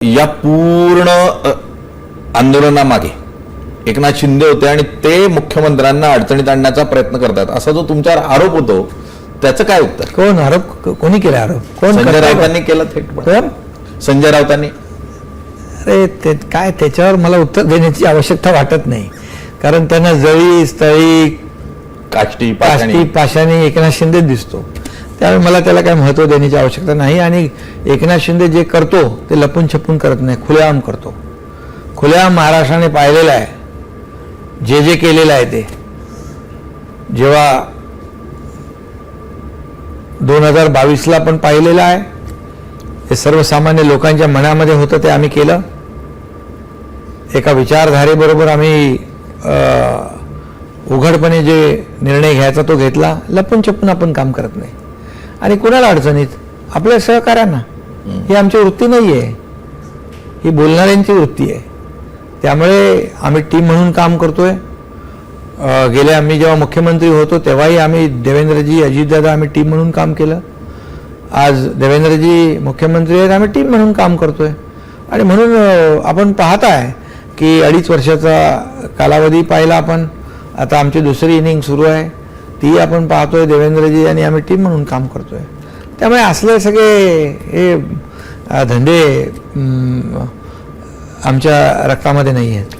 या पूर्ण आंदोलनामागे. एकनाथ शिंदे होते आणि ते मुख्यमंत्र्यांना अडचणीत आणण्याचा प्रयत्न करतात. असा जो तुमच्यावर आरोप होतो त्याचं काय उत्तर? कोण आरोप? कोणी केला आरोप? कोण संजय? राऊतांनी केलं थेट कोण? संजय राऊतांनी. अरे ते काय त्याच्यावर मला उत्तर देण्याची आवश्यकता वाटत नाही. कारण त्यांना जळी स्थळी काष्टी पाषाणी. पाशाणी एकनाथ शिंदे दिसतो. त्यामुळे मला त्याला काय महत्त्व देण्याची आवश्यकता नाही आणि एकनाथ शिंदे जे करतो ते लपून छपून करत नाही खुलेआम करतो. खुलेआम महाराष्ट्राने पाहिलेलं आहे. जे जे केलेलं आहे ते. जेव्हा दोन हजार बावीसला पण पाहिलेलं आहे. हे सर्वसामान्य लोकांच्या मनामध्ये होतं ते आम्ही केलं. एका विचारधारेबरोबर आम्ही उघडपणे जे निर्णय घ्यायचा तो घेतला. लपून छपून आपण काम करत नाही. आणि कुणाला अडचणीत? आपल्या सहकार्यांना ही आमची वृत्ती नाही आहे ही बोलणाऱ्यांची वृत्ती आहे. त्यामुळे आम्ही टीम म्हणून काम करतोय. गेले आम्ही जेव्हा मुख्यमंत्री होतो तेव्हाही आम्ही देवेंद्रजी अजितदादा आम्ही टीम म्हणून काम केलं. आज देवेंद्रजी मुख्यमंत्री आहेत आम्ही टीम म्हणून काम करतोय. आणि म्हणून आपण पाहताय की अडीच वर्षाचा कालावधी पाहिला आपण. आता आमची दुसरी इनिंग सुरू आहे. ती आपण पाहतोय देवेंद्रजी आणि आम्ही टीम म्हणून काम करतोय. त्यामुळे असले सगळे हे धंदे आमच्या रक्तामध्ये नाही आहेत